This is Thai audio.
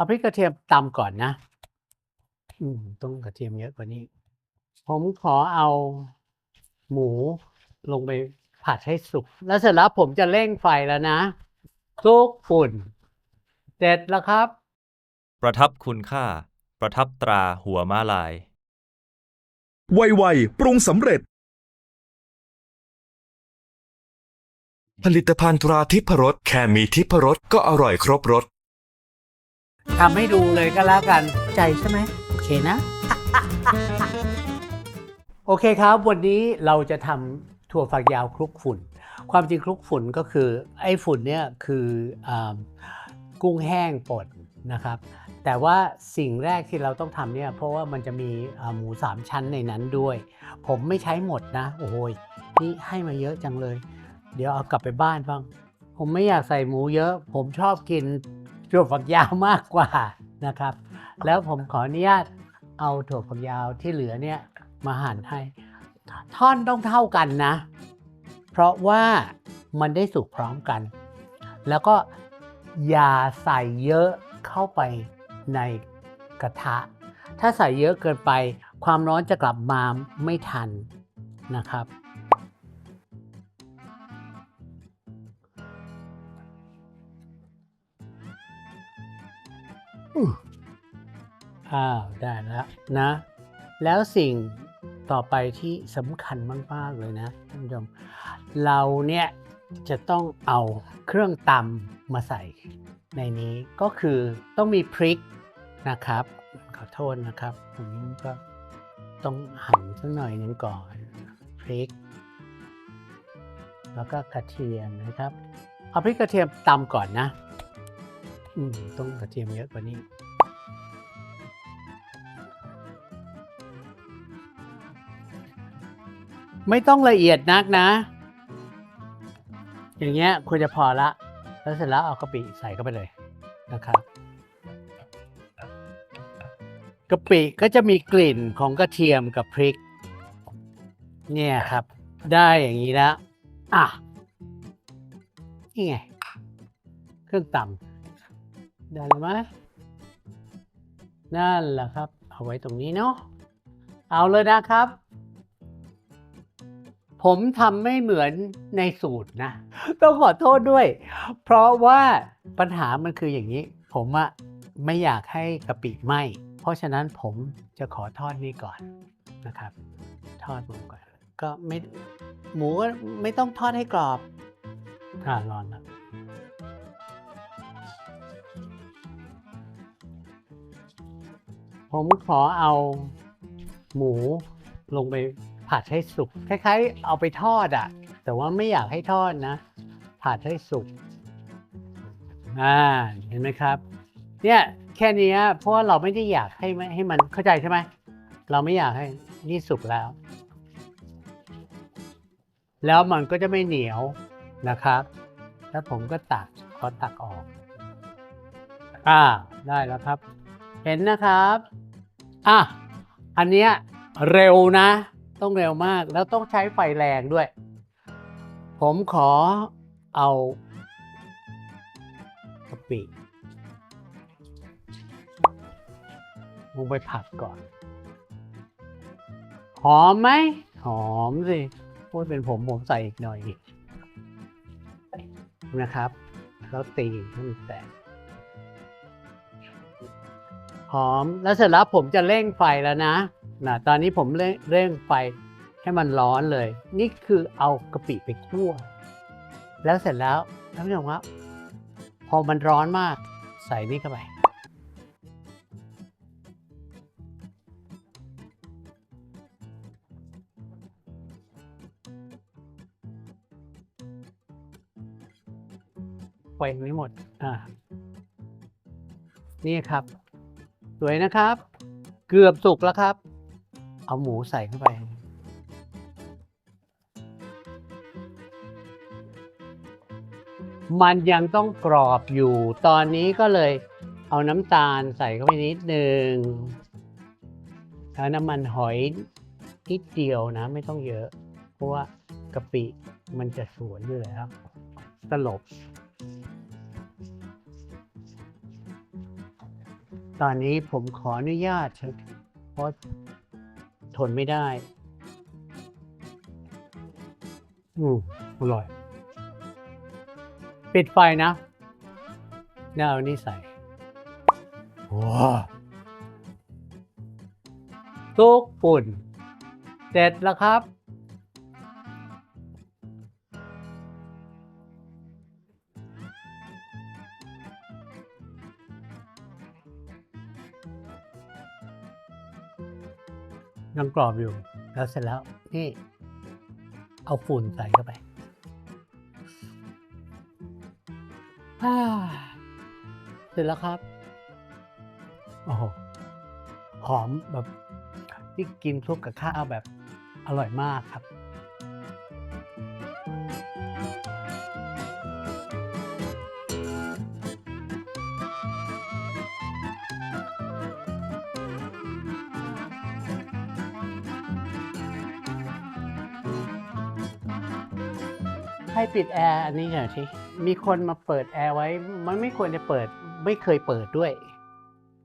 เอาพริกกระเทียมตำก่อนนะ อืมต้องกระเทียมเยอะกว่านี้ ผมขอเอาหมูลงไปผัดให้สุก แล้วเสร็จแล้วผมจะเร่งไฟแล้วนะคลุกฝุ่นเสร็จแล้วครับ ประทับคุณค่า ประทับตราหัวม้าลาย ไวๆปรุงสำเร็จ ผลิตภัณฑ์ตราทิพรสแค่มีทิพรสก็อร่อยครบรส ทำให้ดูเลยก็แล้วกันใจใช่ไหมโอเคนะ โอเคครับ วันนี้เราจะทำถั่วฝักยาวคลุกฝุ่น ความจริงคลุกฝุ่นก็คือ ไอ้ฝุ่นเนี่ยคืออากุ้งแห้งป่นนะครับ แต่ว่าสิ่งแรกที่เราต้องทำเนี่ยเพราะว่ามันจะมีอ่าหมูสามชั้นในนั้นด้วย ผมไม่ใช้หมดนะ โอ้โหยนี่ให้มาเยอะจังเลย เดี๋ยวเอากลับไปบ้านบ้างผมไม่อยากใส่หมูเยอะ ผมชอบกิน ถั่วฝักยาวมากกว่านะครับ แล้วผมขออนุญาตเอาถั่วฝักยาวที่เหลือเนี่ยมาหั่นให้ท่อนต้องเท่ากันนะ เพราะว่ามันได้สุกพร้อมกัน แล้วก็อย่าใส่เยอะเข้าไปในกระทะ ถ้าใส่เยอะเกินไป ความร้อนจะกลับมาไม่ทันนะครับ อ้าวได้แล้วนะ แล้วสิ่งต่อไปที่สำคัญมาก ๆ เลยนะท่านผู้ชมเราเนี่ยจะต้องเอาเครื่องตำมาใส่ในนี้ก็คือต้องมีพริกนะครับ ขอโทษนะครับผมก็ต้องหั่นสักหน่อยนึงก่อนพริก แล้วก็กระเทียมนะครับ เอาพริกกระเทียมตำก่อนนะ อืม ต้องกระเทียมเยอะกว่านี้ไม่ต้องละเอียดนักนะ อย่างเงี้ยควรจะพอละ แล้วเสร็จแล้วเอากะปิใส่เข้าไปเลยนะครับกะปิก็จะมีกลิ่นของกระเทียมกับพริก เนี่ยครับ ได้อย่างนี้แล้ว อะ นี่ไง เครื่องตำ ได้แล้วไหมนั่นแหละครับ เอาไว้ตรงนี้เนาะเอาเลยนะครับ ผมทำไม่เหมือนในสูตรนะ ต้องขอโทษด้วย เพราะว่าปัญหามันคืออย่างนี้ ผมอะไม่อยากให้กะปิไหมเพราะฉะนั้นผมจะขอทอดนี่ก่อนนะครับ ทอดหมูก่อน ก็ไม่หมูก็ไม่ต้องทอดให้กรอบอ่าร้อนแล้ ผมขอเอาหมูลงไปผัดให้สุก คล้ายๆ เอาไปทอดอะแต่ว่าไม่อยากให้ทอดนะ ผัดให้สุก อ่า เห็นไหมครับ เนี่ยแค่นี้เพราะว่าเราไม่ได้อยากให้ให้มันเข้าใจใช่ไหม เราไม่อยากให้นี่สุกแล้ว แล้วมันก็จะไม่เหนียวนะครับ แล้วผมก็ตักขอตักออก อ่า ได้แล้วครับ เห็นนะครับ อะ อันเนี้ยเร็วนะ ต้องเร็วมากแล้วต้องใช้ไฟแรงด้วย ผมขอเอากะปิลงไปผัดก่อน หอมไหม หอมสิ พูดเป็นผมผมใส่อีกหน่อยนะครับ แล้วตีให้มันแตก หอม แล้วเสร็จแล้วผมจะเร่งไฟแล้วนะนะตอนนี้ผมเร่งเร่งไฟให้มันร้อนเลย นี่คือเอากะปิไปคั่ว แล้วเสร็จแล้วท่านผู้ชมครับพอมันร้อนมากใส่นี่เข้าไป ไฟไม่หมด อ่า นี่ครับ สวยนะครับ เกือบสุกแล้วครับ เอาหมูใส่เข้าไป มันยังต้องกรอบอยู่ ตอนนี้ก็เลยเอาน้ำตาลใส่เข้าไปนิดนึงแล้วน้ำมันหอยนิดเดียวนะ ไม่ต้องเยอะ เพราะว่ากะปิมันจะสวยอยู่แล้วตลบ ตอนนี้ผมขออนุญาตเถอะเพราะทนไม่ได้อืมอร่อย ปิดไฟนะแล้วเอานี่ใส่ว้าทุกฝุ่น เสร็จแล้วครับ ยังกรอบอยู่ แล้วเสร็จแล้วนี่ เอาฝุ่นใส่เข้าไปาเสร็จแล้วครับ โอ้โห หอมแบบที่กินคลุกกับข้าวแบบอร่อยมากครับ ให้ปิดแอร์อันนี้หน่อยสิมีคนมาเปิดแอร์ไว้ มันไม่ควรจะเปิด ไม่เคยเปิดด้วย